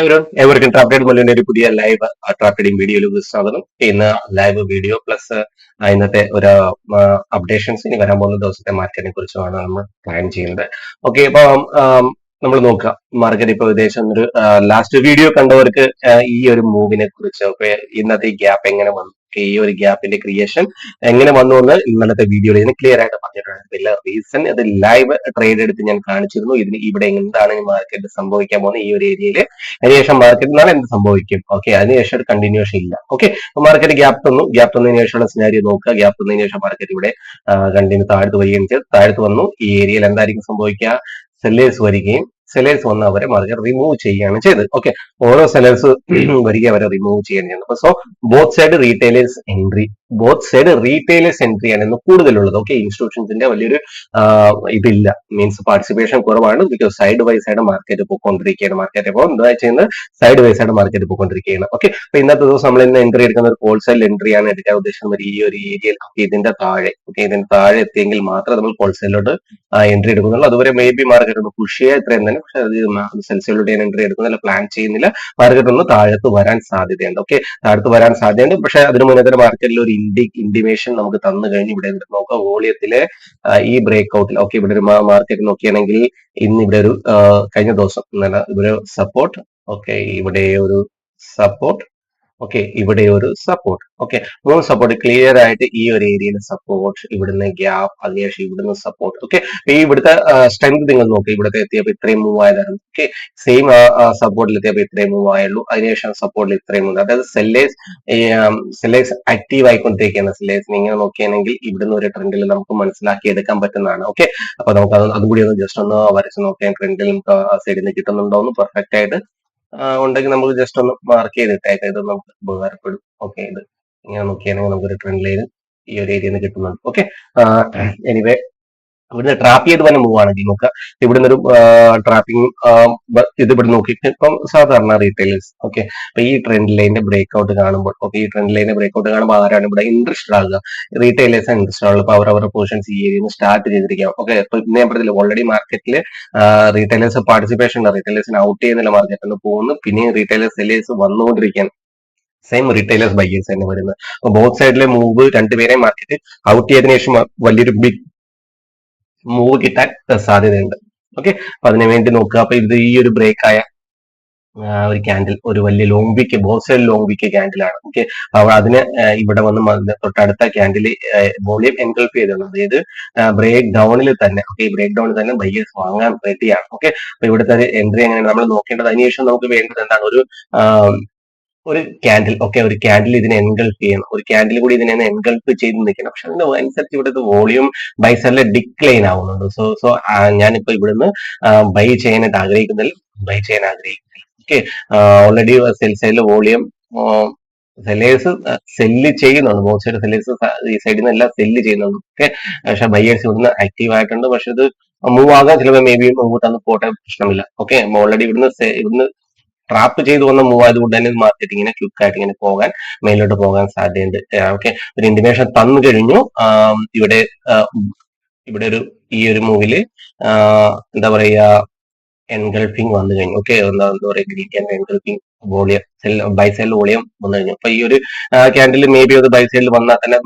ഏവർക്കും ട്രാഫ്റ്റഡ് മല്ലിന്റെ ഒരു പുതിയ ലൈവ് ട്രാഫ്റ്റഡിങ് വീഡിയോയിലേക്ക് സ്വാഗതം. ഇന്ന് ലൈവ് വീഡിയോ പ്ലസ് ഇന്നത്തെ ഒരു അപ്ഡേഷൻസ് ഇനി വരാൻ പോകുന്ന ദിവസത്തെ മാർക്കറ്റിനെ കുറിച്ചുമാണ് നമ്മൾ പ്ലാൻ ചെയ്യുന്നത്. ഓക്കെ അപ്പൊ നമ്മൾ നോക്കുക. മാർക്കറ്റ് ഇപ്പൊ ഏകദേശം ഒരു ലാസ്റ്റ് വീഡിയോ കണ്ടവർക്ക് ഈ ഒരു മൂവിനെ കുറിച്ച് ഇന്നത്തെ ഈ ഗ്യാപ്പ് എങ്ങനെ വന്നു? ഈ ഒരു ഗ്യാപ്പിന്റെ ക്രിയേഷൻ എങ്ങനെ വന്നു എന്ന് ഇന്നലത്തെ വീഡിയോയിൽ ഞാൻ ക്ലിയർ ആയിട്ട് പറഞ്ഞിട്ടുണ്ട്. ഇതില്ല റീസൺ ഇത് ലൈവ് ട്രേഡ് എടുത്ത് ഞാൻ കാണിച്ചിരുന്നു. ഇതിന് ഇവിടെ എന്താണ് മാർക്കറ്റ് സംഭവിക്കാൻ പോകുന്നത് ഈ ഒരു ഏരിയയിൽ അതിനുശേഷം മാർക്കറ്റിൽ നാളെ എന്ത് സംഭവിക്കും? ഓക്കെ അതിനുശേഷം ഒരു കണ്ടിന്യൂഷൻ ഇല്ല. ഓക്കെ മാർക്കറ്റ് ഗ്യാപ്പ് തന്നു ഗ്യാപ്പ് തന്നതിന് ശേഷമുള്ള സിനാരി നോക്കുക. ഗ്യാപ്പ് തന്നതിന് ശേഷം മാർക്കറ്റ് ഇവിടെ കണ്ടിന്യൂ താഴ്ത്തു വരികയും ചെയ്ത്. താഴ്ത്തു വന്നു. ഈ ഏരിയയിൽ എന്തായിരിക്കും സംഭവിക്കുക? സെല്ലേഴ്സ് വരികയും സെല്ലേഴ്സ് വന്ന് അവരെ മാർക്കറ്റ് റിമൂവ് ചെയ്യുകയാണ് ചെയ്തത്. ഓക്കെ ഓരോ സെലേഴ്സ് വരിക അവരെ റിമൂവ് ചെയ്യുകയാണ് ചെയ്യുന്നത്. അപ്പൊ so both side retailers entry both side retailers entry ആണ് ഇന്ന് കൂടുതലുള്ളത്. ഓക്കെ ഇൻസ്റ്റിറ്റ്യൂഷൻസിന്റെ വലിയൊരു ഇതില്ല. മീൻസ് പാർട്ടിസിപ്പേഷൻ കുറവാണ്. Because side by side market പോയിക്കൊണ്ടിരിക്കുകയാണ്. മാർക്കറ്റ് അപ്പോൾ എന്താ ചെയ്യുന്നത്? സൈഡ് ബൈ സൈഡ് മാർക്കറ്റ് പോയിക്കൊണ്ടിരിക്കുകയാണ്. ഓക്കെ അപ്പൊ ഇന്നത്തെ ദിവസം നമ്മൾ ഇന്ന് എൻട്രി എടുക്കുന്ന ഒരു ഹോൾസെയിൽ എൻട്രി ആണ് എടുക്കാൻ ഉദ്ദേശിക്കുന്നത്. ഈ ഒരു ഏരിയയിൽ ഇതിന്റെ താഴെ. ഓക്കെ ഇതിന്റെ താഴെ എത്തിയെങ്കിൽ മാത്രമേ നമ്മൾ ഹോൾസെയിലോട്ട് എൻട്രി എടുക്കുന്നുള്ളൂ. അതുവരെ മേ ബി മാർക്കറ്റ് ഒന്ന് പുഷ് ചെയ്യുക. ഇത്രയും തന്നെ പക്ഷെ അത് ഞാൻ എൻട്രി എടുക്കുന്നില്ല പ്ലാൻ ചെയ്യുന്നില്ല. മാർക്കറ്റ് ഒന്ന് താഴത്ത് വരാൻ സാധ്യതയുണ്ട്. ഓക്കെ താഴത്ത് വരാൻ സാധ്യതയുണ്ട്. പക്ഷെ അതിന് മുന്നേ തന്നെ മാർക്കറ്റിൽ ഒരു ഇൻഡി ഇൻഡിമേഷൻ നമുക്ക് തന്നു കഴിഞ്ഞ്. ഇവിടെ നോക്കാം. വോളിയത്തിലെ ഈ ബ്രേക്ക് ഔട്ടിൽ ഓക്കെ ഇവിടെ ഒരു മാർക്കറ്റ് നോക്കിയാണെങ്കിൽ ഇന്ന് ഇവിടെ ഒരു കഴിഞ്ഞ ദിവസം നല്ല ഇവിടെ സപ്പോർട്ട് ഓക്കെ ഇവിടെ ഒരു സപ്പോർട്ട് ഓക്കെ ഇവിടെ ഒരു സപ്പോർട്ട് ഓക്കെ മൂന്ന് സപ്പോർട്ട് ക്ലിയർ ആയിട്ട് ഈ ഒരു ഏരിയയിലെ സപ്പോർട്ട് ഇവിടുന്ന് ഗ്യാപ്പ് അതിനുശേഷം ഇവിടുന്ന് സപ്പോർട്ട് ഓക്കെ ഈ ഇവിടുത്തെ സ്ട്രെങ്ത് നിങ്ങൾ നോക്കി. ഇവിടുത്തെ എത്തിയപ്പോൾ ഇത്രയും മൂവ് ആയതായിരുന്നു. ഓക്കെ സെയിം സപ്പോർട്ടിൽ എത്തിയപ്പോൾ ഇത്രയും മൂവ് ആയുള്ളൂ. അതിനുശേഷം സപ്പോർട്ടിൽ ഇത്രയും മൂവ് അതായത് സെല്ലേഴ്സ് സെല്ലേഴ്സ് ആക്റ്റീവ് ആയിക്കൊണ്ടിരിക്കുകയാണ്. സെല്ലേഴ്സ് നിങ്ങൾ നോക്കിയാണെങ്കിൽ ഇവിടുന്ന് ഒരു ട്രെൻഡിൽ നമുക്ക് മനസ്സിലാക്കി എടുക്കാൻ പറ്റുന്നതാണ്. ഓക്കെ അപ്പൊ നമുക്ക് അത് കൂടി ഒന്ന് ജസ്റ്റ് ഒന്ന് വരച്ച് നോക്കിയാൽ ട്രെൻഡിൽ നമുക്ക് സൈഡിൽ നിന്ന് കിട്ടുന്നുണ്ടോ എന്ന് പെർഫെക്റ്റ് ആയിട്ട് ഉണ്ടെങ്കിൽ നമുക്ക് ജസ്റ്റ് ഒന്ന് മാർക്ക് ചെയ്തിട്ടേക്കാം ഇത് നമുക്ക് ഉപകാരപ്പെടും. ഓക്കെ ഇത് ഇങ്ങനെ നോക്കിയാണെങ്കിൽ നമുക്കൊരു ട്രെൻഡ് ലൈൻ ഈ ഒരു നിന്ന് കിട്ടുന്നുണ്ട്. ഓക്കെ എനിവേ ഇവിടുന്ന് ട്രാപ്പ് ചെയ്ത് തന്നെ മൂവ് ആണെങ്കിൽ നോക്കുക ഇവിടുന്ന് ഒരു ട്രാപ്പിംഗ് ഇത് ഇവിടെ നോക്കിയിട്ട് ഇപ്പം സാധാരണ റീറ്റെയിലേഴ്സ് ഓക്കെ അപ്പൊ ഈ ട്രെൻഡ് ലൈനിന്റെ ബ്രേക്ക് ഔട്ട് കാണുമ്പോൾ ഓക്കെ ഈ ട്രെൻഡ് ലൈനിന്റെ ബ്രേക്ക് ഔട്ട് കാണുമ്പോൾ ആരാണ് ഇവിടെ ഇൻട്രസ്റ്റ് ആകുക റീറ്റെയിലേഴ്സ് ഇൻട്രസ്റ്റ് ആകുക അവർ അവരുടെ പൊസിഷൻസ് ഈ ഏരിയയിൽ സ്റ്റാർട്ട് ചെയ്തിരിക്കാം. ഓക്കെ ഇപ്പൊ ഇന്ന് പറഞ്ഞില്ല ഓൾറെഡി മാർക്കറ്റിൽ റീറ്റെയിലേഴ്സ് പാർട്ടിസിപ്പേഷൻ ഉണ്ട് റീറ്റെയിലേഴ്സിന് ഔട്ട് ചെയ്യുന്നില്ല മാർക്കറ്റിൽ നിന്ന് പോകുന്നു. പിന്നെയും റീറ്റെയിലേഴ്സ് സെല്ലേഴ്സ് വന്നുകൊണ്ടിരിക്കുകയാണ്. സെയിം റീറ്റെയിലേഴ്സ് ബയ്യേഴ്സ് തന്നെ വരുന്നത്. അപ്പൊ ബോത്ത് സൈഡിലെ മൂവ് രണ്ടുപേരെയും മാർക്കറ്റ് ഔട്ട് ചെയ്തതിനു ശേഷം വലിയൊരു ബിഗ് മൂവ് കിട്ടാൻ സാധ്യതയുണ്ട്. ഓക്കെ അപ്പൊ അതിനു വേണ്ടി നോക്കുക. അപ്പൊ ഇത് ഈ ഒരു ബ്രേക്ക് ആയ ഒരു ക്യാൻഡിൽ ഒരു വലിയ long wick boss long wick ക്യാൻഡിലാണ് okay അപ്പൊ അതിന് ഇവിടെ വന്ന് തൊട്ടടുത്ത ക്യാൻഡിൽ വോളിയം എൻകൽപ്പ് ചെയ്തിട്ടുണ്ട് അതായത് ബ്രേക്ക് ഡൗണിൽ തന്നെ. ഓക്കെ ബ്രേക്ക് ഡൗണിൽ തന്നെ ബയ്യേഴ്സ് വാങ്ങാൻ റെഡിയാണ് ഓക്കെ അപ്പൊ ഇവിടുത്തെ എൻട്രി എങ്ങനെയാണ്? നമ്മൾ നോക്കേണ്ടത്. അതിനുശേഷം നമുക്ക് വേണ്ടത് എന്താണ്? ഒരു ഒരു ക്യാൻഡിൽ ഓക്കെ ഒരു ക്യാൻഡിൽ ഇതിനെ എൻഗൾഫ് ചെയ്യണം. ഒരു ക്യാൻഡിൽ കൂടി ഇതിനെ എൻഗൾഫ് ചെയ്ത് നിൽക്കണം. പക്ഷെ അതിന്റെ അനുസരിച്ച് ഇവിടുത്തെ വോളിയം ബൈ സൈഡിൽ ഡിക്ലൈൻ ആവുന്നുണ്ട് സോ സോ ഞാനിപ്പോ ഇവിടുന്ന് ബൈ ചെയ്യാനായിട്ട് ആഗ്രഹിക്കുന്നില്ല. ബൈ ചെയ്യാൻ ആഗ്രഹിക്കുന്നില്ല. ഓക്കെ ഓൾറെഡി സെൽ സൈഡിൽ വോളിയം സെല്ലേഴ്സ് സെല്ല് ചെയ്യുന്നുണ്ട്. മോസ്റ്റ് സെല്ലേഴ്സ് ഈ സൈഡിൽ നിന്ന് എല്ലാം സെല്ല് ചെയ്യുന്നുണ്ട്. ഓക്കെ പക്ഷെ ബയ്യേഴ്സ് ഇവിടുന്ന് ആക്റ്റീവ് ആയിട്ടുണ്ട്. പക്ഷെ ഇത് മൂവ് ആകാൻ ചിലപ്പോൾ മേ ബി മൂവ് തന്നു പോട്ടെ പ്രശ്നമില്ല. ഓക്കെ ഓൾറെഡി ഇവിടുന്ന് ഇവിടുന്ന് ട്രാപ്പ് ചെയ്ത് വന്ന മൂവ് ആയതുകൊണ്ട് തന്നെ മാർക്കറ്റിങ്ങിനെ ക്വിക്ക് ആയിട്ട് ഇങ്ങനെ പോകാൻ മേലോട്ട് പോകാൻ സാധ്യതയുണ്ട്. ഓക്കെ ഒരു ഇൻഡിമേഷൻ തന്നു കഴിഞ്ഞു. ഇവിടെ ഇവിടെ ഒരു ഈ ഒരു മൂവിൽ എന്താ പറയാ എൻഗൾഫിങ് വന്നു കഴിഞ്ഞു. ഓക്കെ എന്താ എന്താ പറയുക green engulfing volume sell buy sell volume വന്നു കഴിഞ്ഞു. അപ്പൊ ഈ ഒരു ക്യാൻഡിൽ മേ ബി അത് ബൈ സൈഡിൽ വന്നാൽ തന്നെ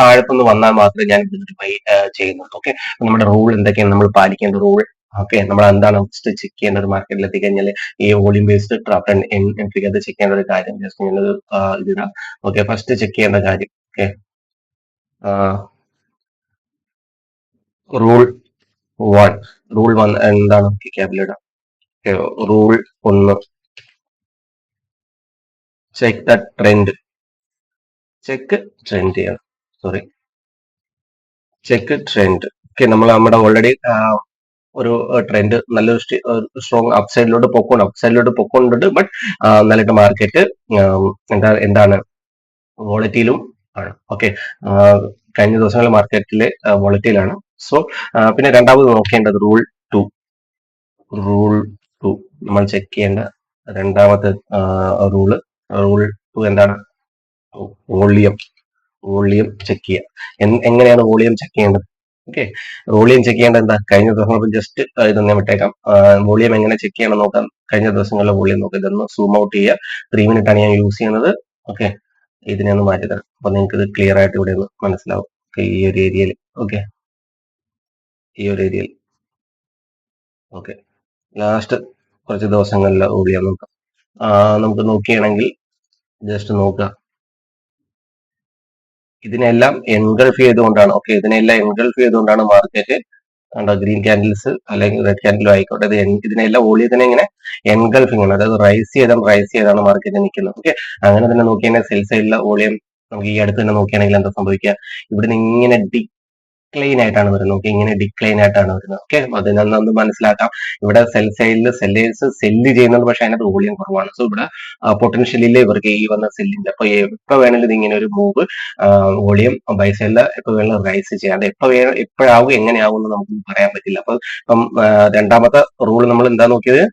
താഴത്തുനിന്ന് വന്നാൽ മാത്രമേ ഞാൻ ഇതിട്ട് ബൈ ചെയ്യുന്നുള്ളൂ. ഓക്കെ നമ്മുടെ റൂൾ എന്തൊക്കെയാണ്? നമ്മൾ പാലിക്കേണ്ട റൂൾ ഓക്കെ നമ്മൾ എന്താണ് ചെക്ക് ചെയ്യേണ്ടത് മാർക്കറ്റിൽ എത്തിക്കഴിഞ്ഞാൽ ഈ വോളിയം ബേസ്ഡ് ട്രാപ്പ് എൻട്രി അത് ചെക്ക് ചെയ്യേണ്ട ഒരു കാര്യം ജസ്റ്റ് ഞാനത് ഇതിടാം. ഓക്കെ ഫസ്റ്റ് ചെക്ക് ചെയ്യേണ്ട കാര്യം. Okay rule one rule one എന്താണ്? ക്യാബിലിടാം റൂൾ ഒന്ന്. Check the trend check trend ചെയ്യണം. സോറി ചെക്ക് ട്രെൻഡ് ഓക്കെ നമ്മൾ നമ്മുടെ ഓൾറെഡി ഒരു ട്രെൻഡ് നല്ലൊരു സ്ട്രോങ് അപ് സൈഡിലോട്ട് പൊക്കോണ്ട് അപ് സൈഡിലോട്ട് പൊക്കോണ്ടുണ്ട് ബട്ട് നല്ലൊരു മാർക്കറ്റ് എന്താ എന്താണ് വോളറ്റിയിലും ആണ്. ഓക്കെ കഴിഞ്ഞ ദിവസങ്ങളിൽ മാർക്കറ്റിലെ വോളറ്റിയിലാണ് സോ പിന്നെ രണ്ടാമത് നോക്കേണ്ടത് റൂൾ ടു റൂൾ ടു നമ്മൾ ചെക്ക് ചെയ്യേണ്ട രണ്ടാമത്തെ റൂൾ റൂൾ ടു എന്താണ്? വോളിയം. വോളിയം ചെക്ക് ചെയ്യുക. എങ്ങനെയാണ് വോളിയം ചെക്ക് ചെയ്യേണ്ടത്? ഓക്കെ വോളിയം ചെക്ക് ചെയ്യേണ്ട എന്താ? കഴിഞ്ഞ ദിവസങ്ങൾ ജസ്റ്റ് ഇതൊന്ന് വിട്ടേക്കാം. വോളിയം എങ്ങനെ ചെക്ക് ചെയ്യണം നോക്കാം. കഴിഞ്ഞ ദിവസങ്ങളിലെ വോളിയം നോക്കാം ഇതൊന്ന് സൂം ഔട്ട് ചെയ്യുക ത്രീ മിനിറ്റ് ആണ് ഞാൻ യൂസ് ചെയ്യുന്നത്. ഓക്കെ ഇതിനെ ഒന്ന് മാറ്റി തരാം. അപ്പൊ നിങ്ങൾക്ക് ഇത് ക്ലിയർ ആയിട്ട് ഇവിടെ ഒന്ന് മനസ്സിലാവും. ഈ ഒരു ഏരിയയിൽ ഓക്കെ ഈ ഒരു ഏരിയയിൽ ഓക്കെ ലാസ്റ്റ് കുറച്ച് ദിവസങ്ങളിലെ വോളിയം നോക്കാം. നമുക്ക് നോക്കുകയാണെങ്കിൽ ജസ്റ്റ് നോക്കുക ഇതിനെല്ലാം എൻഗൾഫ് ചെയ്തുകൊണ്ടാണ്. ഓക്കെ ഇതിനെല്ലാം എൻഗൾഫ് ചെയ്തുകൊണ്ടാണ് മാർക്കറ്റ് കണ്ടോ ഗ്രീൻ ക്യാൻഡിൽസ് അല്ലെങ്കിൽ റെഡ് ക്യാൻഡിലും ആയിക്കോട്ടെ. ഇത് ഇതിനെല്ലാം ഓളിയതിനെ ഇങ്ങനെ എൻഗൾഫിംഗ് ആണ്. അതായത് റൈസ് ചെയ്താണ് റൈസ് ചെയ്താണ് മാർക്കറ്റ് നിൽക്കുന്നത്. ഓക്കെ അങ്ങനെ തന്നെ നോക്കിയാൽ സെൽ സൈഡിലെ വോളിയം നമുക്ക് ഈ അടുത്ത് തന്നെ നോക്കിയാണെങ്കിൽ എന്താ സംഭവിക്കുക? ഇവിടുന്ന് ഇങ്ങനെ ഡിക്ലൈൻ ആയിട്ടാണ് വരുന്നത്. ഓക്കെ ഇങ്ങനെ ഡിക്ലൈൻ ആയിട്ടാണ് വരുന്നത്. ഓക്കെ അതിനൊന്ന് മനസ്സിലാക്കാം. ഇവിടെ സെൽ സൈഡിൽ സെല്ലേഴ്സ് സെല്ല് ചെയ്യുന്നത് പക്ഷെ അതിനകത്ത് വോളിയം കുറവാണ്. സോ ഇവിടെ പൊട്ടൻഷ്യലിൽ ഇവർക്ക് ഈ വന്ന സെല്ലിന്റെ അപ്പൊ എപ്പോ വേണമെങ്കിലും ഇങ്ങനെ ഒരു മൂവ് വോളിയം ബൈ സെല്ല് എപ്പോ വേണമെങ്കിലും റൈസ് ചെയ്യാം. അത് എപ്പോ വേണം എപ്പോഴാവും എങ്ങനെയാവും എന്ന് നമുക്ക് പറയാൻ പറ്റില്ല. അപ്പൊ ഇപ്പം രണ്ടാമത്തെ റൂൾ നമ്മൾ എന്താ നോക്കിയത്?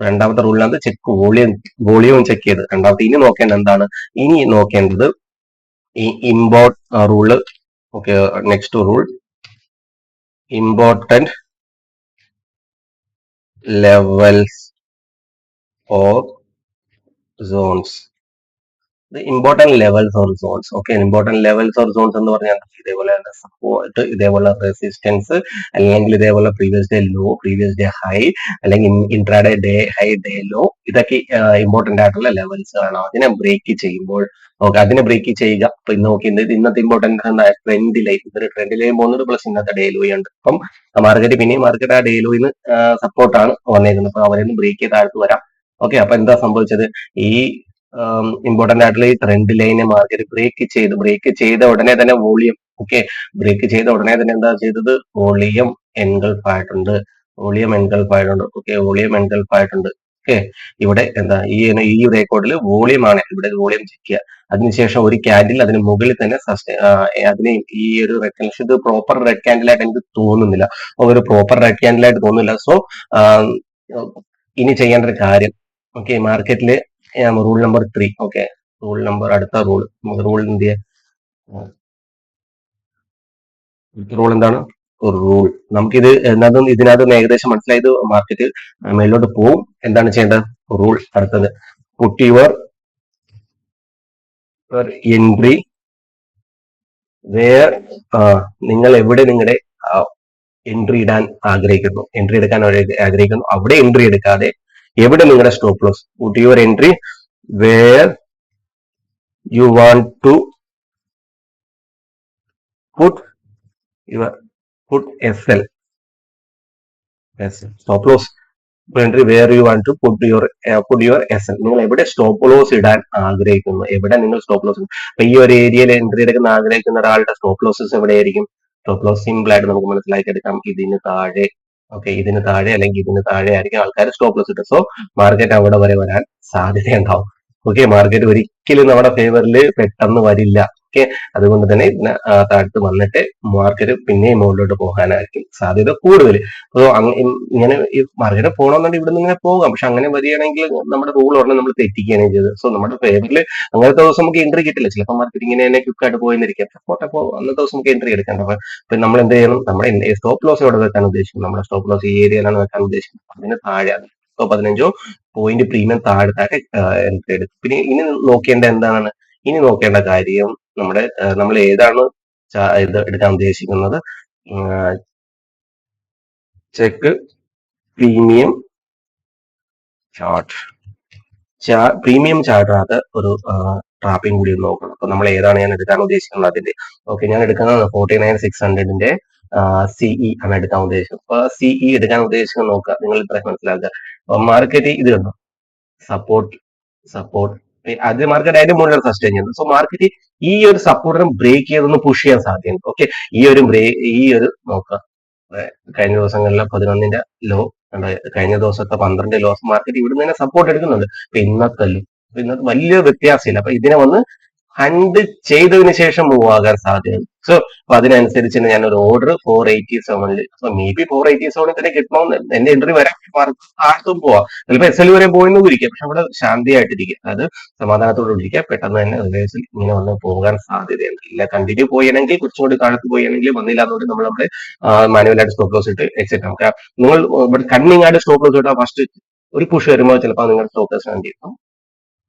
രണ്ടാമത്തെ റൂളിനകത്ത് ചെക്ക് വോളിയം വോളിയവും ചെക്ക് ചെയ്ത് രണ്ടാമത്തെ ഇനി നോക്കേണ്ടത് എന്താണ്? ഇനി നോക്കേണ്ടത് ഈ import rule okay next rule important levels or zones important levels or zones okay important levels or zones എന്ന് പറഞ്ഞാൽ ഇതേപോലെ സപ്പോർട്ട് ഇതേപോലെ റെസിസ്റ്റൻസ് അല്ലെങ്കിൽ ഇതേപോലെ previous day low previous day high അല്ലെങ്കിൽ intraday day high day low ഇതൊക്കെ important ആയിട്ടുള്ള ആണ്. അതിനെ ബ്രേക്ക് ചെയ്യുമ്പോൾ ഓക്കെ അതിനെ ബ്രേക്ക് ചെയ്യുക. അപ്പൊ ഇന്ന് നോക്കി ഇന്ന് ഇന്നത്തെ ഇമ്പോർട്ടന്റ് എന്താ? ട്രെൻഡ് ലൈൻ ഇതൊരു ട്രെൻഡ് ലൈൻ പോകുന്നത് പ്ലസ് ഇന്നത്തെ ഡേ ലോ ഉണ്ട് അപ്പം മാർക്കറ്റ് പിന്നെയും മാർക്കറ്റ് ആ ഡേ ലോയിന്ന് സപ്പോർട്ടാണ് വന്നേക്കുന്നത്. അപ്പൊ അവരെ ബ്രേക്ക് ചെയ്ത് താഴ്ത്തു വരാം. ഓക്കെ അപ്പൊ എന്താ സംഭവിച്ചത്? ഈ ഇമ്പോർട്ടന്റ് ആയിട്ടുള്ള ഈ ട്രെൻഡ് ലൈനെ മാർക്കറ്റ് ബ്രേക്ക് ചെയ്ത്. ബ്രേക്ക് ചെയ്ത ഉടനെ തന്നെ വോളിയം ഓക്കെ ബ്രേക്ക് ചെയ്ത ഉടനെ തന്നെ എന്താ ചെയ്തത്? വോളിയം എൻഗൾഫ് ആയിട്ടുണ്ട്. വോളിയം എൻഗൾഫ് ആയിട്ടുണ്ട്. ഓക്കെ വോളിയം എൻഗൾഫ് ആയിട്ടുണ്ട്. ഓക്കെ ഇവിടെ എന്താ ഈ ഈ റെക്കോർഡിൽ വോളിയം ആണ്. ഇവിടെ വോളിയം ചെക്ക് ചെയ്യുക. അതിനുശേഷം ഒരു ക്യാൻഡിൽ അതിന് മുകളിൽ തന്നെ സസ്റ്റേ അതിന് ഈ ഒരു റെഡ് ഇത് പ്രോപ്പർ റെഡ് ക്യാൻഡിൽ ആയിട്ട് എനിക്ക് തോന്നുന്നില്ല. ഒരു പ്രോപ്പർ റെഡ് ക്യാൻഡിൽ ആയിട്ട് തോന്നുന്നില്ല. സോ ഇനി ചെയ്യേണ്ട ഒരു കാര്യം ഓക്കെ മാർക്കറ്റിൽ rule number three okay rule number അടുത്ത റൂൾ റൂൾ എന്ത് റൂൾ എന്താണ്? റൂൾ നമുക്കിത് എന്നതും ഇതിനകത്ത് ഏകദേശം മനസ്സിലായത് മാർക്കറ്റ് മേലോട്ട് പോവും. എന്താണ് ചെയ്യേണ്ടത്? റൂൾ അടുത്തത്. പുട്ട് യുവർ എൻട്രി വേർ നിങ്ങൾ എവിടെ നിങ്ങളുടെ എൻട്രി ഇടാൻ ആഗ്രഹിക്കുന്നു. എൻട്രി എടുക്കാൻ ആഗ്രഹിക്കുന്നു. അവിടെ എൻട്രി എടുക്കാതെ എവിടെ നിങ്ങളുടെ stop loss put your entry where you want to put your put S L stop loss entry where you want to put your put your S L നിങ്ങൾ എവിടെ സ്റ്റോപ്പ് ലോസ് ഇടാൻ ആഗ്രഹിക്കുന്നു? എവിടെ നിങ്ങൾ സ്റ്റോപ്പ് ലോസ് അപ്പൊ ഈ ഒരു ഏരിയയിൽ എൻട്രി എടുക്കുന്ന ആഗ്രഹിക്കുന്ന ഒരാളുടെ സ്റ്റോപ്പ് ലോസസ് എവിടെയായിരിക്കും? സ്റ്റോപ്പ് ലോസ് സിമ്പിൾ ആയിട്ട് നമുക്ക് മനസ്സിലാക്കി എടുക്കാം ഇതിന് താഴെ ഓക്കെ ഇതിന് താഴെ അല്ലെങ്കിൽ ഇതിന് താഴെ ആയിരിക്കും ആൾക്കാർ സ്റ്റോപ്പ് ലോസ് ഇട്ടത്. സോ മാർക്കറ്റ് അവിടെ വരെ വരാൻ സാധ്യതയുണ്ടാവും. ഓക്കെ മാർക്കറ്റ് ഒരിക്കലും നമ്മുടെ ഫേവറിൽ പെട്ടെന്ന് വരില്ല. ഓക്കെ. അതുകൊണ്ട് തന്നെ ആ വന്നിട്ട് മാർക്കറ്റ് പിന്നെയും മുകളിലോട്ട് പോകാനായിരിക്കും സാധ്യത കൂടുതൽ. അപ്പോൾ ഇങ്ങനെ ഈ മാർക്കറ്റ് പോകണമെന്നുണ്ടെങ്കിൽ ഇവിടെ നിന്ന് ഇങ്ങനെ പോകാം. പക്ഷെ അങ്ങനെ വരികയാണെങ്കിൽ നമ്മുടെ റൂൾ ഉടനെ നമ്മൾ തെറ്റിക്കുകയാണ് ചെയ്തത്. സോ നമ്മുടെ ഫേവറിൽ അങ്ങനത്തെ ദിവസം നമുക്ക് എൻട്രി കിട്ടില്ല. ചിലപ്പോൾ മാർക്കറ്റ് ഇങ്ങനെ തന്നെ ക്വിക്കായിട്ട് പോയെന്നിരിക്കാം. സപ്പോർട്ട് അപ്പോൾ അന്നത്തെ ദിവസം നമുക്ക് എൻട്രി എടുക്കേണ്ട. അപ്പൊ നമ്മൾ എന്ത് ചെയ്യണം? നമ്മുടെ സ്റ്റോപ്പ് ലോസ് എവിടെ വെക്കാൻ ഉദ്ദേശിക്കുന്നത് നമ്മുടെ സ്റ്റോപ്പ് ലോസ് ഈ ഏരിയയിലാണ് വെക്കാൻ ഉദ്ദേശിക്കുന്നത്. അതിന് താഴെ സോ പതിനഞ്ചോ പോയിന്റ് പ്രീമിയം താഴത്തായിട്ട് എൻട്രി എടുക്കും. പിന്നെ ഇനി നോക്കേണ്ട എന്താണ്? ഇനി നോക്കേണ്ട കാര്യം നമ്മുടെ നമ്മൾ ഏതാണ് ഇത് എടുക്കാൻ ഉദ്ദേശിക്കുന്നത്. ചെക്ക് പ്രീമിയം ചാർട്ട് പ്രീമിയം ചാർട്ടിനകത്ത് ഒരു ട്രാപ്പിംഗ് കൂടി നോക്കണം. അപ്പൊ നമ്മൾ ഏതാണ് ഞാൻ എടുക്കാൻ ഉദ്ദേശിക്കുന്നത് അതിന്റെ? ഓക്കെ ഞാൻ എടുക്കുന്നത് ഫോർട്ടി നയൻ സിക്സ് ഹൺഡ്രഡിന്റെ സിഇ ആണ് എടുക്കാൻ ഉദ്ദേശിക്കുന്നത്. അപ്പൊ സിഇ എടുക്കാൻ ഉദ്ദേശിക്കുന്നത് നോക്കുക. നിങ്ങൾ ഇത്ര മനസ്സിലാക്കുക. മാർക്കറ്റ് ഇത് കണ്ടോ? സപ്പോർട്ട് സപ്പോർട്ട് അത് മാർക്കറ്റ് അതിന്റെ മുകളിലാണ് സസ്റ്റൈൻ ചെയ്യുന്നത് സോ മാർക്കറ്റ് ഈ ഒരു സപ്പോർട്ടിനെ ബ്രേക്ക് ചെയ്തൊന്ന് പുഷ് ചെയ്യാൻ സാധ്യതയുണ്ട്. ഓക്കെ ഈ ഒരു ഈ ഒരു നോക്കുക കഴിഞ്ഞ ദിവസങ്ങളിലെ പതിനൊന്നിന്റെ ലോ കഴിഞ്ഞ ദിവസത്തെ പന്ത്രണ്ട് ലോസ് മാർക്കറ്റ് ഇവിടുന്ന് തന്നെ സപ്പോർട്ട് എടുക്കുന്നുണ്ട്. അപ്പൊ ഇന്നത്തെ ലോ ഇന്നത്തെ വലിയ വ്യത്യാസമില്ല. അപ്പൊ ഇതിനെ വന്ന് ഹണ്ട് ചെയ്തതിന് ശേഷം മൂവ് ആകാൻ സാധ്യതയുണ്ട്. സോ അപ്പൊ അതിനനുസരിച്ച് ഞാൻ ഒരു ഓർഡർ ഫോർ എയ്റ്റി സെവനിൽ so maybe four eighty സെവനിൽ തന്നെ കിട്ടണമെന്ന് എന്റെ എൻട്രി വരാൻ ആർക്കും പോവാം. ചിലപ്പോൾ എസ് എൽ വരെ പോയെന്ന് ഇരിക്കാം പക്ഷെ അവിടെ ശാന്തിയായിട്ടിരിക്കുക അതായത് സമാധാനത്തോടെ ഇരിക്കുക പെട്ടെന്ന് തന്നെ റിവേഴ്സിൽ ഇങ്ങനെ വന്ന് പോകാൻ സാധ്യതയുണ്ട്. ഇല്ല കണ്ടിന്യൂ പോയണമെങ്കിൽ കുറച്ചുകൂടി കാലത്ത് പോയാണെങ്കിൽ വന്നില്ല എന്നുകൊണ്ട് നമ്മൾ നമ്മുടെ മാനുവലായിട്ട് സ്റ്റോപ്പ് ലോസ് ഇട്ട് എക്സിറ്റ് നമുക്ക് നിങ്ങൾ ഇവിടെ കണ്ണിങ് ആയിട്ട് സ്റ്റോപ്പ് ലോസ് ഇട്ടാൽ ഫസ്റ്റ് ഒരു പുഷ് വരുമ്പോൾ ചിലപ്പോൾ നിങ്ങൾ സ്റ്റോപ്പ് ലോസ് കണ്ടിരിക്കും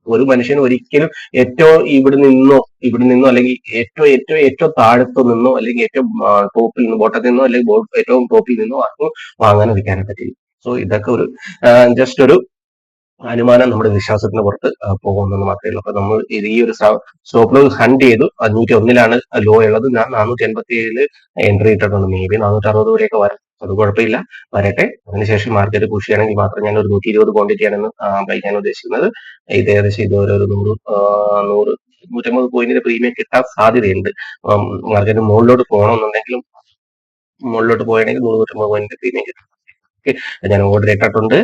ഒരു മനുഷ്യൻ ഒരിക്കലും ഏറ്റവും ഇവിടെ നിന്നോ ഇവിടെ നിന്നോ അല്ലെങ്കിൽ ഏറ്റവും ഏറ്റവും ഏറ്റവും താഴത്തു നിന്നോ അല്ലെങ്കിൽ ഏറ്റവും ടോപ്പിൽ നിന്നോ ബോട്ടത്തിൽ നിന്നോ അല്ലെങ്കിൽ ഏറ്റവും ടോപ്പിൽ നിന്നോ ആർക്കും വാങ്ങാൻ ഇരിക്കാനും പറ്റില്ല. സോ ഇതൊക്കെ ഒരു ജസ്റ്റ് ഒരു അനുമാനം നമ്മുടെ വിശ്വാസത്തിന് പുറത്ത് പോകുമെന്ന് മാത്രമേ ഉള്ളൂ. അപ്പൊ നമ്മൾ ഈ ഒരു സ്റ്റോപ്പ് ലോസ് ഹണ്ട് ചെയ്തു. അഞ്ഞൂറ്റി ഒന്നിലാണ് ലോ ഉള്ളത്. ഞാൻ നാനൂറ്റി എൺപത്തി ഏഴിൽ എൻട്രി ഇട്ടിട്ടുണ്ട്. മേ ബി നാനൂറ്റി അറുപത് വരെയൊക്കെ വരാം. അത് കുഴപ്പമില്ല. വരട്ടെ. അതിനുശേഷം മാർക്കറ്റ് പുഷ് ചെയ്യണമെങ്കിൽ മാത്രം ഞാൻ ഒരു നൂറ്റി ഇരുപത് ക്വാണ്ടിറ്റിയാണ് കഴിക്കാൻ ഉദ്ദേശിക്കുന്നത്. ഇത് ഏകദേശം ഇതുവരെ ഒരു നൂറ് നൂറ് നൂറ്റമ്പത് പോയിന്റിന്റെ പ്രീമിയം കിട്ടാൻ സാധ്യതയുണ്ട്. മാർക്കറ്റ് മുകളിലോട്ട് പോകണമെന്നുണ്ടെങ്കിലും മുകളിലോട്ട് പോയാണെങ്കിൽ നൂറ് നൂറ്റമ്പത് പോയിന്റിന്റെ പ്രീമിയം കിട്ടാൻ ഞാൻ ഓർഡർ ഇട്ടിട്ടുണ്ട്.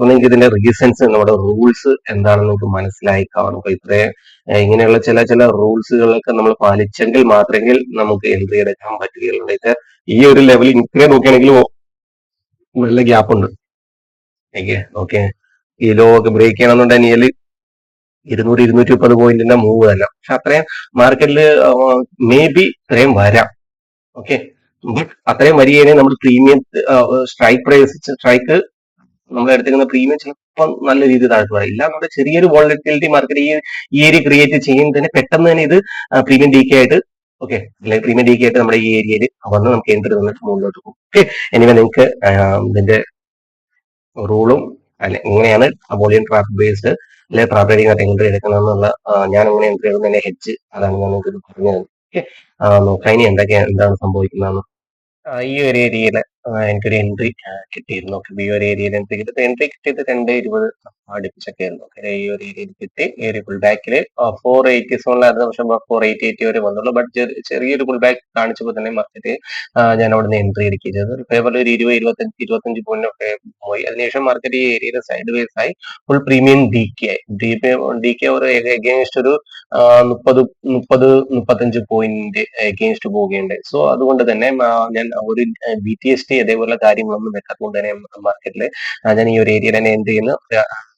നിങ്ങൾക്ക് ഇതിന്റെ റീസൺസ് നമ്മുടെ റൂൾസ് എന്താണെന്ന് നമുക്ക് മനസ്സിലായി കാണും അപ്പൊ ഇത്രയും ഇങ്ങനെയുള്ള ചില ചില റൂൾസുകളൊക്കെ നമ്മൾ പാലിച്ചെങ്കിൽ മാത്രമെങ്കിൽ നമുക്ക് എൻട്രി എടുക്കാൻ പറ്റുകയുള്ളൂ. ഇത് ഈ ഒരു ലെവൽ ഇത്രയും നോക്കുകയാണെങ്കിൽ നല്ല ഗ്യാപ്പ് ഉണ്ട്. Okay okay. ഈ ലോ ഒക്കെ ബ്രേക്ക് ചെയ്യണമെന്നുണ്ടെങ്കിൽ ഇരുന്നൂറ് ഇരുന്നൂറ്റി മുപ്പത് പോയിന്റിന്റെ മൂവ് തന്നെ പക്ഷെ അത്രയും മാർക്കറ്റിൽ മേ ബി ഇത്രയും വരാം. ഓക്കെ. അത്രയും വരികയാണെങ്കിൽ നമ്മൾ പ്രീമിയം സ്ട്രൈക്ക് പ്രൈസ് സ്ട്രൈക്ക് നമ്മൾ എടുത്തിരിക്കുന്ന പ്രീമിയം ചിലപ്പോൾ നല്ല രീതിയിൽ താഴ്ത്തു വരാം. ഇല്ല നമ്മുടെ ചെറിയൊരു വോളറ്റിലിറ്റി മാർക്കറ്റ് ഈ ഏരിയ ക്രിയേറ്റ് തന്നെ പെട്ടെന്ന് തന്നെ ഇത് പ്രീമിയം ഡി കെ ആയിട്ട് ഓക്കെ അല്ലെങ്കിൽ പ്രീമിയം ഡി കെ ആയിട്ട് നമ്മുടെ ഈ ഏരിയയിൽ വന്ന് നമുക്ക് എൻട്രി തന്നിട്ട് മുകളിലോട്ട് പോകും. ഓക്കെ എനിവേ നിങ്ങൾക്ക് ഇതിന്റെ റൂളും അല്ലെ എങ്ങനെയാണ് വോളിയം ട്രാപ്പ് ബേസ്ഡ് അല്ലെ ട്രാപ്പ് റൈഡിംഗ് ആയിട്ട് എൻട്രി എടുക്കണമെന്നുള്ള ഞാൻ എങ്ങനെ എൻട്രി എടുക്കുന്നതിന്റെ ഹെഡ്ജ് അതാണ് ഞാൻ നിങ്ങൾക്ക് പറഞ്ഞത്. ഓക്കെ നോക്കാം. ഇനി എന്തൊക്കെയാണ് എന്താണ് സംഭവിക്കുന്നതെന്ന്. ഈ ഒരു ഏരിയയിൽ എനിക്കൊരു എൻട്രി കിട്ടിയിരുന്നു. ഓക്കെ. ബി ഒരു ഏരിയയിൽ എൻട്രി കിട്ടി. എൻട്രി കിട്ടിയത് രണ്ട് ഇരുപത് അടുപ്പിച്ചൊക്കെ ആയിരുന്നു ഓക്കെ. ഈ ഒരു ഏരിയയിൽ കിട്ടി. ഈ ഒരു ഫുൾ ബാക്കിൽ ഫോർ എയ്റ്റി സോണിലായിരുന്നു പക്ഷെ ഫോർ എയ്റ്റി എയ്റ്റി വരെ വന്നുള്ളൂ. ബട്ട് ചെറിയൊരു ഫുൾ ബാക്ക് കാണിച്ചപ്പോൾ തന്നെ മാർക്കറ്റ് ഞാൻ അവിടെ നിന്ന് എൻട്രി എടുക്കുക ചെയ്തത് പേപ്പറിൽ ഒരു ഇരുപത് ഇരുപത്തഞ്ച് ഇരുപത്തഞ്ച് പോയിന്റ് ഒക്കെ പോയി. അതിനുശേഷം മാർക്കറ്റ് ഈ ഏരിയയിൽ സൈഡ് വേസ് ആയി. Full premium D K D P D K ഒരു എഗെയിൻസ്റ്റ് ഒരു മുപ്പത് മുപ്പത് മുപ്പത്തഞ്ച് പോയിന്റ് എഗെയിൻസ്റ്റ് പോവുകയുണ്ടായി. സോ അതുകൊണ്ട് തന്നെ ഞാൻ ഒരു ബി ടി എസ് ടി അതേപോലെ കാര്യങ്ങളൊന്നും വെക്കാത്തതുകൊണ്ട് തന്നെ മാർക്കറ്റിൽ ഞാൻ ഈ ഒരു ഏരിയ തന്നെ എന്ത് ചെയ്യുന്ന?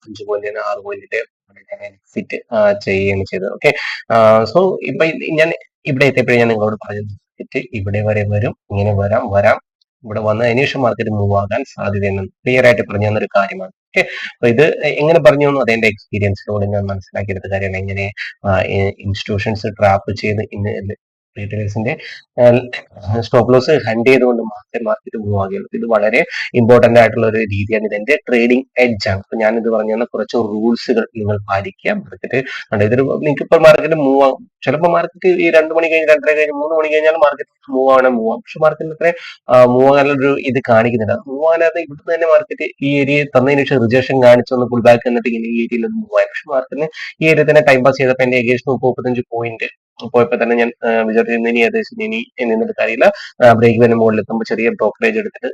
അഞ്ച് പോയിന്റിന് ആറ് പോയിന്റിന്റെ എക്സിറ്റ് ചെയ്യുകയാണ് ചെയ്തത്. ഓക്കെ സോ ഇപ്പൊ ഞാൻ ഇവിടെ എത്തിയപ്പോഴും ഞാൻ നിങ്ങളോട് പറഞ്ഞത് ഇവിടെ വരെ വരും ഇങ്ങനെ വരാം വരാം. ഇവിടെ വന്നതിന് ശേഷം മാർക്കറ്റ് മൂവ് ആകാൻ സാധ്യതയെന്ന് ക്ലിയർ ആയിട്ട് പറഞ്ഞു തന്നൊരു കാര്യമാണ്. ഓക്കെ അപ്പൊ ഇത് എങ്ങനെ പറഞ്ഞു തന്നു? അതെന്റെ എക്സ്പീരിയൻസിലൂടെ ഞാൻ മനസ്സിലാക്കിയെടുത്ത കാര്യമാണ്. എങ്ങനെ ഇൻസ്റ്റിറ്റ്യൂഷൻസ് ട്രാപ്പ് ചെയ്ത് റീറ്റെയിലേഴ്സിന്റെ സ്റ്റോപ്പ് ലോസ് ഹണ്ട് ചെയ്തുകൊണ്ട് മാത്രമേ മാർക്കറ്റ് മൂവ് ആകുകയുള്ളൂ ഇത് വളരെ ഇമ്പോർട്ടന്റ് ആയിട്ടുള്ള ഒരു രീതിയാണ്. ഇതിന്റെ ട്രേഡിംഗ് എഡ്ജ് ആണ്. അപ്പൊ പറഞ്ഞു തന്നെ കുറച്ച് റൂൾസുകൾ നിങ്ങൾ പാലിക്കുക. മാർക്കറ്റ് ഇതൊരു നിങ്ങൾക്ക് ഇപ്പൊ മാർക്കറ്റ് മൂവ് ആകും ചിലപ്പോൾ മാർക്കറ്റ് ഈ രണ്ട് മണി കഴിഞ്ഞ് രണ്ടര കഴിഞ്ഞ് മൂന്ന് മണി കഴിഞ്ഞാൽ മാർക്കറ്റ് മൂവ് ആവണേ മൂവ് പക്ഷെ മാർക്കറ്റിൽ അത്ര മൂവ് ആകാനുള്ളൊരു ഇത് കാണിക്കുന്നില്ല. മൂവ് ആകാതെ ഇവിടുന്ന് തന്നെ മാർക്കറ്റ് ഈ ഏരിയ തന്നതിന് ശേഷം റിജക്ഷൻ കാണിച്ചൊന്ന് പുൾ ബാക്ക് എന്നിട്ട് ഇങ്ങനെ ഈ ഏരിയയിൽ മൂവ് ആയി. പക്ഷെ മാർക്കറ്റിന് ഈ ഏരിയ തന്നെ ടൈം പാസ് ചെയ്തപ്പോൾ എന്റെ ഏകദേശം മുപ്പത്തഞ്ച് പോയിന്റ് പോയപ്പോ തന്നെ ഞാൻ വിചാരിച്ചിരുന്നു ഇനി ഏകദേശം ഇനി എന്നിട്ട് കാര്യമില്ല. ബ്രേക്ക് വരുന്ന മുകളിൽ എത്തുമ്പോൾ ചെറിയ ബ്രോക്കറേജ് എടുത്തിട്ട്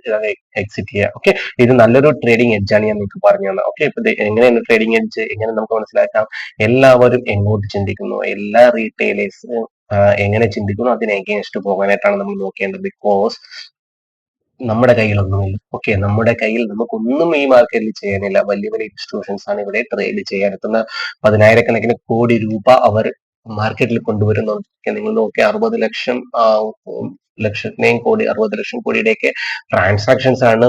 എക്സിറ്റ് ചെയ്യുക ഓക്കെ ഇത് നല്ലൊരു ട്രേഡിംഗ് എഡ്ജാണ് ഞാൻ നിങ്ങൾക്ക് പറഞ്ഞു തന്നെ ഓക്കെ ഇപ്പൊ എങ്ങനെയാണ് ട്രേഡിംഗ് എഡ്ജ് എങ്ങനെ നമുക്ക് മനസ്സിലാക്കാം? എല്ലാവരും എങ്ങോട്ട് ചിന്തിക്കുന്നു? എല്ലാ റീറ്റെയിലേഴ്സ് എങ്ങനെ ചിന്തിക്കുന്നു? അതിനെ എഗേൻസ്റ്റ് പോകാനായിട്ടാണ് നമ്മൾ നോക്കേണ്ടത് ബിക്കോസ് നമ്മുടെ കയ്യിലൊന്നുമില്ല. ഓക്കെ നമ്മുടെ കയ്യിൽ നമുക്കൊന്നും ഈ മാർക്കറ്റിൽ ചെയ്യാനില്ല. വലിയ വലിയ ഇൻസ്റ്റിറ്റ്യൂഷൻസ് ആണ് ഇവിടെ ട്രേഡ് ചെയ്യാൻ എത്തുന്ന പതിനായിരക്കണക്കിന് കോടി രൂപ അവർ മാർക്കറ്റിൽ കൊണ്ടുവരുന്നുണ്ട് നിങ്ങൾ നോക്കി അറുപത് ലക്ഷം ലക്ഷത്തിനെയും കോടി അറുപത് ലക്ഷം കോടിയുടെയൊക്കെ ട്രാൻസാക്ഷൻസ് ആണ്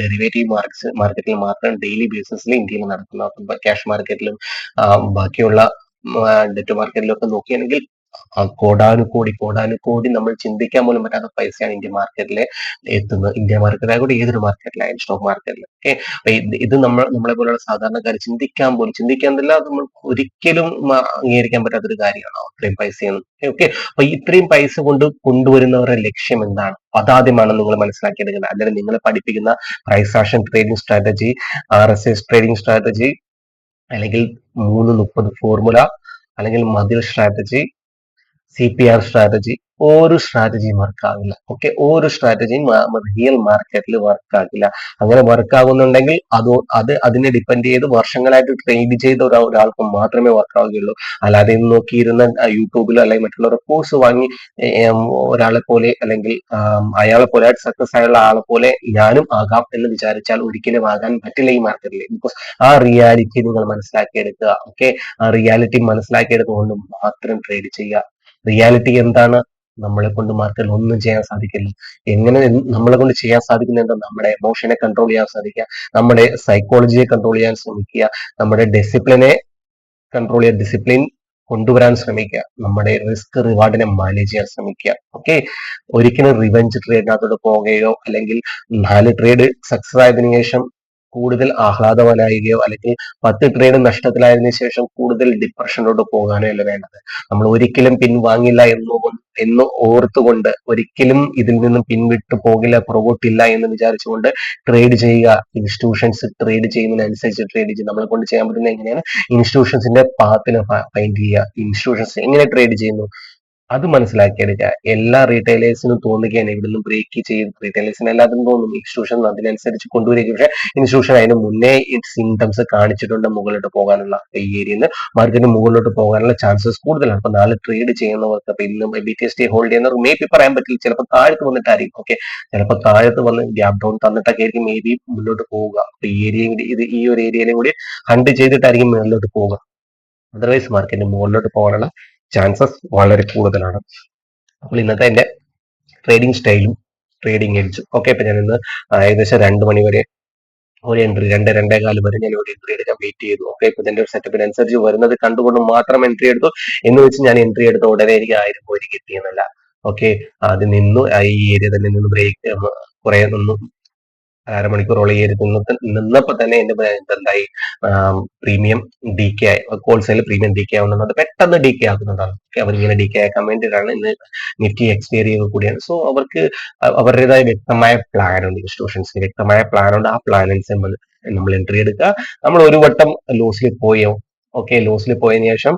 ഡെറിവേറ്റീവ് മാർക്സ് മാർക്കറ്റിൽ മാത്രം ഡെയിലി ബേസിസിൽ ഇന്ത്യയിൽ നടക്കുന്നത്. ക്യാഷ് മാർക്കറ്റിലും ബാക്കിയുള്ള ഡെറ്റ് മാർക്കറ്റിലും ഒക്കെ നോക്കുകയാണെങ്കിൽ കോടാനുകോടി കോടാനുകോടി നമ്മൾ ചിന്തിക്കാൻ പോലും പറ്റാത്ത പൈസയാണ് ഇന്ത്യൻ മാർക്കറ്റിൽ എത്തുന്നത്. ഇന്ത്യ മാർക്കറ്റിലായിക്കോട്ടെ ഏതൊരു മാർക്കറ്റിലായാലും സ്റ്റോക്ക് മാർക്കറ്റിൽ ഓക്കെ ഇത് നമ്മൾ നമ്മളെ പോലുള്ള സാധാരണക്കാർ ചിന്തിക്കാൻ പോലും ചിന്തിക്കാന്നില്ല നമ്മൾ ഒരിക്കലും അംഗീകരിക്കാൻ പറ്റാത്തൊരു കാര്യമാണ് അത്രയും പൈസയാണ് ഓക്കെ അപ്പൊ ഇത്രയും പൈസ കൊണ്ട് കൊണ്ടുവരുന്നവരുടെ ലക്ഷ്യം എന്താണ്? അതാദ്യമാണ് നിങ്ങൾ മനസ്സിലാക്കിയെടുക്കുന്നത്. അല്ലെങ്കിൽ നിങ്ങൾ പഠിപ്പിക്കുന്ന price action trading strategy R S S trading strategy അല്ലെങ്കിൽ മൂന്ന് മുപ്പത് ഫോർമുല അല്ലെങ്കിൽ മതിൽ strategy C P R strategy ഒരു സ്ട്രാറ്റജിയും വർക്ക് ആകില്ല ഓക്കെ ഒരു സ്ട്രാറ്റജിയും റിയൽ മാർക്കറ്റിൽ വർക്ക് ആകില്ല അങ്ങനെ വർക്ക് ആകുന്നുണ്ടെങ്കിൽ അത് അത് അതിനെ ഡിപ്പെൻഡ് ചെയ്ത് വർഷങ്ങളായിട്ട് ട്രേഡ് ചെയ്ത ഒരാ ഒരാൾക്ക് മാത്രമേ വർക്ക് ആവുകയുള്ളൂ. അല്ലാതെ ഇന്ന് നോക്കിയിരുന്ന യൂട്യൂബിലോ അല്ലെങ്കിൽ മറ്റുള്ളവരുടെ കോഴ്സ് വാങ്ങി ഒരാളെ പോലെ അല്ലെങ്കിൽ അയാളെ പോലെ സക്സസ് ആയുള്ള ആളെ പോലെ ഞാനും ആകാം എന്ന് വിചാരിച്ചാൽ ഒരിക്കലും ആകാൻ പറ്റില്ല ഈ മാർക്കറ്റിൽ ബിക്കോസ് ആ റിയാലിറ്റി നിങ്ങൾ മനസ്സിലാക്കിയെടുക്കുക. ഓക്കെ ആ റിയാലിറ്റി മനസ്സിലാക്കിയെടുത്തുകൊണ്ട് മാത്രം ട്രേഡ് ചെയ്യുക. റിയാലിറ്റി എന്താണ്? നമ്മളെ കൊണ്ട് മാർക്കറ്റിൽ ഒന്നും ചെയ്യാൻ സാധിക്കില്ല. എങ്ങനെ നമ്മളെ കൊണ്ട് ചെയ്യാൻ സാധിക്കുന്ന എന്താ? നമ്മുടെ എമോഷനെ കൺട്രോൾ ചെയ്യാൻ സാധിക്കുക നമ്മുടെ സൈക്കോളജിയെ കൺട്രോൾ ചെയ്യാൻ ശ്രമിക്കുക നമ്മുടെ ഡിസിപ്ലിനെ കൺട്രോൾ ചെയ്യാൻ ഡിസിപ്ലിൻ കൊണ്ടുവരാൻ ശ്രമിക്കുക നമ്മുടെ റിസ്ക് റിവാർഡിനെ മാനേജ് ചെയ്യാൻ ശ്രമിക്കുക. ഓക്കെ ഒരിക്കലും റിവെഞ്ച് ട്രേഡിനകത്തോട്ട് പോവുകയോ അല്ലെങ്കിൽ നാല് ട്രേഡ് സക്സസ് ആയതിനു ശേഷം കൂടുതൽ ആഹ്ലാദമനായുകയോ അല്ലെങ്കിൽ പത്ത് ട്രേഡ് നഷ്ടത്തിലായതിനു ശേഷം കൂടുതൽ ഡിപ്രഷനോട് പോകാനോ അല്ല വേണ്ടത്. നമ്മൾ ഒരിക്കലും പിൻവാങ്ങില്ല എന്ന് എന്ന് ഓർത്തുകൊണ്ട് ഒരിക്കലും ഇതിൽ നിന്നും പിൻവിട്ടു പോകില്ല പുറകോട്ടില്ല എന്ന് വിചാരിച്ചുകൊണ്ട് ട്രേഡ് ചെയ്യുക. ഇൻസ്റ്റിറ്റ്യൂഷൻസ് ട്രേഡ് ചെയ്യുന്നതിനനുസരിച്ച് ട്രേഡ് ചെയ്യുക നമ്മളെ കൊണ്ട് ചെയ്യാൻ പറ്റുന്ന എങ്ങനെയാണ്? ഇൻസ്റ്റിറ്റ്യൂഷൻസിന്റെ പാത്തിന് ഫൈൻഡ് ചെയ്യുക. ഇൻസ്റ്റിറ്റ്യൂഷൻസ് എങ്ങനെ ട്രേഡ് ചെയ്യുന്നു? അത് മനസ്സിലാക്കിയെടുക്കുക എല്ലാ റീറ്റെയിലേഴ്സിനും തോന്നുകയാണ് ഇവിടുന്ന് ബ്രേക്ക് ചെയ്ത് റീറ്റെയിലേഴ്സിന് എല്ലാത്തിനും തോന്നും ഇൻസ്റ്റിറ്റ്യൂഷൻ അതിനനുസരിച്ച് കൊണ്ടുവരിക പക്ഷേ ഇൻസ്റ്റിറ്റ്യൂഷൻ അതിന് മുന്നേ സിംറ്റംസ് കാണിച്ചിട്ടുണ്ട് മുകളിലോട്ട് പോകാനുള്ള ഈ ഏരിയയിൽ നിന്ന് മാർക്കറ്റിന് മുകളിലോട്ട് പോകാനുള്ള ചാൻസസ് കൂടുതലാണ്. അപ്പൊ നാളെ ട്രേഡ് ചെയ്യുന്നവർക്ക് അപ്പൊ ഇന്നും B T S T hold ചെയ്യുന്നവർ മേ ബി പറയാൻ പറ്റില്ല. ചിലപ്പോൾ താഴത്ത് വന്നിട്ടായിരിക്കും. ഓക്കെ ചിലപ്പോൾ താഴത്ത് വന്ന് ഗ്യാപ് ഡൗൺ തന്നിട്ടൊക്കെ ആയിരിക്കും മേ ബി മുന്നോട്ട് പോവുക. അപ്പൊ ഈ ഏരിയയും ഇത് ഈ ഒരു ഏരിയയിലും കൂടി ഹണ്ട് ചെയ്തിട്ടായിരിക്കും മുകളിലോട്ട് പോവുക. അതർവൈസ് മാർക്കറ്റിന് മുകളിലോട്ട് പോകാനുള്ള ചാൻസസ് വളരെ കൂടുതലാണ്. അപ്പോൾ ഇന്നത്തെ എന്റെ ട്രേഡിംഗ് സ്റ്റൈലും ട്രേഡിംഗ് എഡ്ജും ഓക്കെ ഇപ്പൊ ഞാൻ ഇന്ന് ഏകദേശം രണ്ട് മണി വരെ ഒരു എൻട്രി രണ്ട് രണ്ടേ കാൽ വരെ ഞാൻ ഒരു എൻട്രി എടുക്കാൻ വെയിറ്റ് ചെയ്തു. ഓക്കെ ഇപ്പൊ ഇതിന്റെ ഒരു സെറ്റപ്പിനനുസരിച്ച് വരുന്നത് കണ്ടുകൊണ്ട് മാത്രം എൻട്രി എടുത്തു. എന്ന് വെച്ച് ഞാൻ എൻട്രി എടുത്ത ഉടനെ എനിക്ക് ആയിരം പോയി കിട്ടിയെന്നല്ല ഓക്കെ അത് നിന്നു ഈ ഏരിയ തന്നെ നിന്ന് ബ്രേക്ക് കുറെ നിന്നു. അരമണിക്കൂറോളം ഈ ഏരിയ നിന്ന് നിന്നപ്പോ തന്നെ എന്റെ എന്തായി പ്രീമിയം ഡി കെ ആയി. ഹോൾസെയിൽ പ്രീമിയം ഡി കെ ആവുന്നുണ്ട്. അത് പെട്ടെന്ന് ഡി കെ ആക്കുന്നുണ്ടാണ് അവരിങ്ങനെ ഡി കെ ആക്കാൻ വേണ്ടിയിട്ടാണ് ഇന്ന് നിഫ്റ്റി എക്സ്പയറി കൂടിയാണ്. സോ അവർക്ക് അവരുടേതായ വ്യക്തമായ പ്ലാൻ ഉണ്ട്. ഇൻസ്റ്റിറ്റ്യൂഷൻസിന് വ്യക്തമായ പ്ലാൻ ഉണ്ട്. ആ പ്ലാൻ അനുസരിച്ച് നമ്മൾ എൻട്രി എടുക്കുക. നമ്മൾ ഒരു വട്ടം ലോസിൽ പോയോ? ഓക്കെ ലോസിൽ പോയതിനു ശേഷം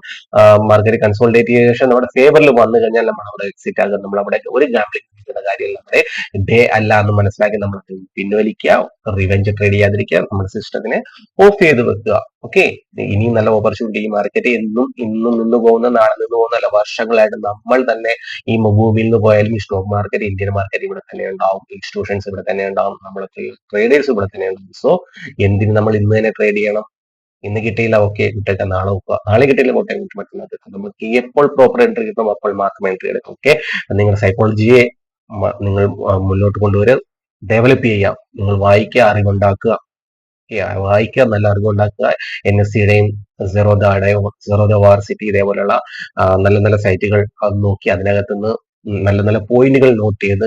മാർക്കറ്റ് കൺസോൾട്ടേറ്റ് ചെയ്ത ശേഷം നമ്മുടെ ഫേവറിൽ വന്നു കഴിഞ്ഞാൽ നമ്മൾ അവിടെ എക്സിറ്റ് ആകുക നമ്മൾ അവിടെ ഒരു ഗാംബ്ലിംഗ് കളിക്കുന്ന കാര്യമല്ല നമ്മുടെ ഡേ അല്ല എന്ന് മനസ്സിലാക്കി നമ്മൾ പിൻവലിക്കുക റിവെഞ്ച് ട്രേഡ് ചെയ്യാതിരിക്കുക നമ്മുടെ സിസ്റ്റത്തിനെ ഓഫ് ചെയ്ത് വെക്കുക. ഓക്കെ ഇനിയും നല്ല ഓപ്പർച്യൂണിറ്റി ഈ മാർക്കറ്റ് എന്നും ഇന്നും നിന്ന് പോകുന്ന നാളെ നിന്ന് പോകുന്ന അല്ല വർഷങ്ങളായിട്ട് നമ്മൾ തന്നെ ഈ ഭൂമിയിൽ നിന്ന് പോയാലും ഈ സ്റ്റോക്ക് മാർക്കറ്റ് ഇന്ത്യൻ മാർക്കറ്റ് ഇവിടെ തന്നെ ഉണ്ടാവും. ഇൻസ്റ്റിറ്റ്യൂഷൻസ് ഇവിടെ തന്നെ ഉണ്ടാവും. നമ്മളെ ട്രേഡേഴ്സ് ഇവിടെ തന്നെ ഉണ്ടാവും. സോ എന്തിന് നമ്മൾ ഇന്ന് തന്നെ ട്രേഡ് ചെയ്യണം? ഇന്ന് കിട്ടിയില്ല ഓക്കെ വിട്ടേക്കാം നാളെ നോക്കുക നാളെ കിട്ടിയില്ല കോട്ടയം കിട്ടി മറ്റന്നാൾ നമുക്ക് എപ്പോൾ പ്രോപ്പർ എൻട്രി കിട്ടും അപ്പോൾ മാത്രം എൻട്രി എടുക്കും ഓക്കെ നിങ്ങളുടെ സൈക്കോളജിയെ നിങ്ങൾ മുന്നോട്ട് കൊണ്ടുവരിക ഡെവലപ്പ് ചെയ്യാം നിങ്ങൾ വായിക്കുക അറിവുണ്ടാക്കുക വായിക്കുക നല്ല അറിവുണ്ടാക്കുക എൻ എസ് സിയുടെയും സെറോദയുടെയും സെറോദ വാർസിറ്റി ഇതേപോലെയുള്ള നല്ല നല്ല സൈറ്റുകൾ നോക്കി അതിനകത്ത് നിന്ന് നല്ല നല്ല പോയിന്റുകൾ നോട്ട് ചെയ്ത്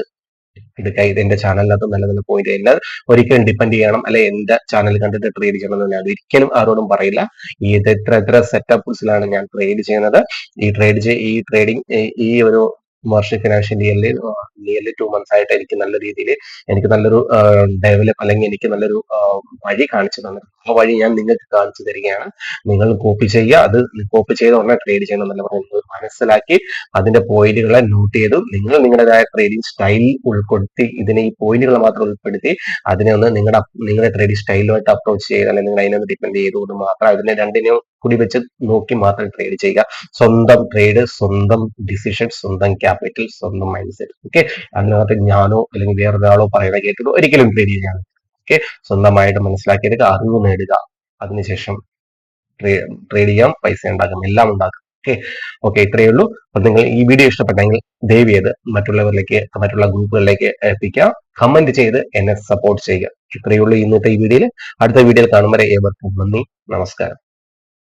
എടുക്കുക ഇത് എന്റെ ചാനലിനകത്ത് നല്ല നല്ല പോയിന്റ് എന്നെ ഒരിക്കലും ഡിപ്പെൻഡ് ചെയ്യണം. അല്ലെ എന്റെ ചാനൽ കണ്ടിട്ട് ട്രേഡ് ചെയ്യണം എന്ന് ഞാൻ ഒരിക്കലും ആരോടും പറയില്ല. ഈ ഇത് എത്ര എത്ര സെറ്റപ്പ്സിലാണ് ഞാൻ ട്രേഡ് ചെയ്യുന്നത്. ഈ ട്രേഡ് ഈ ട്രേഡിംഗ് ഈ ഒരു വർഷ ഫിനാൻഷ്യൽ ഇയറിൽ നിയർലി ടു മന്ത്സ് ആയിട്ട് എനിക്ക് നല്ല രീതിയിൽ എനിക്ക് നല്ലൊരു ഡെവലപ്പ് അല്ലെങ്കിൽ എനിക്ക് നല്ലൊരു വഴി കാണിച്ചു തന്നത്. ആ വഴി ഞാൻ നിങ്ങൾക്ക് കാണിച്ചു തരികയാണ്. നിങ്ങൾ കോപ്പി ചെയ്യുക. അത് കോപ്പി ചെയ്ത് ഉടനെ ട്രേഡ് ചെയ്യണം എന്നല്ല പറയുന്നത് മനസ്സിലാക്കി അതിന്റെ പോയിന്റുകളെ നോട്ട് ചെയ്തു നിങ്ങൾ നിങ്ങളുടേതായ ട്രേഡിംഗ് സ്റ്റൈൽ ഉൾപ്പെടുത്തി ഇതിനെ ഈ പോയിന്റുകൾ മാത്രം ഉൾപ്പെടുത്തി അതിനെ ഒന്ന് നിങ്ങളുടെ നിങ്ങളുടെ ട്രേഡിംഗ് സ്റ്റൈലുമായിട്ട് അപ്രോച്ച് ചെയ്ത് അല്ലെങ്കിൽ നിങ്ങൾ അതിനൊന്ന് ഡിപ്പെൻഡ് ചെയ്തുകൊണ്ട് മാത്രം അതിനെ രണ്ടിനെയും കൂടി വെച്ച് നോക്കി മാത്രം ട്രേഡ് ചെയ്യുക. സ്വന്തം ട്രേഡ് സ്വന്തം ഡിസിഷൻ സ്വന്തം ക്യാപിറ്റൽ സ്വന്തം മൈൻഡ് സെറ്റ് ഓക്കെ അതിനകത്ത് ഞാനോ അല്ലെങ്കിൽ വേറൊരാളോ പറയുന്ന കേട്ടിട്ട് ഒരിക്കലും ട്രേഡ് ചെയ്യാൻ ഓക്കെ സ്വന്തമായിട്ട് മനസ്സിലാക്കിയെടുക്കുക അറിവ് നേടുക. അതിനുശേഷം ട്രേഡ് ചെയ്യാം പൈസ ഉണ്ടാക്കാം എല്ലാം ഉണ്ടാക്കാം. ഓക്കെ ഓക്കെ ഇത്രയേ ഉള്ളൂ. അപ്പൊ നിങ്ങൾ ഈ വീഡിയോ ഇഷ്ടപ്പെട്ടെങ്കിൽ ദയവ് ചെയ്ത് മറ്റുള്ളവരിലേക്ക് മറ്റുള്ള ഗ്രൂപ്പുകളിലേക്ക് എത്തിക്കുക. കമന്റ് ചെയ്ത് എന്നെ സപ്പോർട്ട് ചെയ്യുക. ഇത്രയേ ഉള്ളൂ ഇന്നത്തെ ഈ വീഡിയോയിൽ അടുത്ത വീഡിയോയിൽ കാണും വരെ ഏവർക്കും നന്ദി. നമസ്കാരം.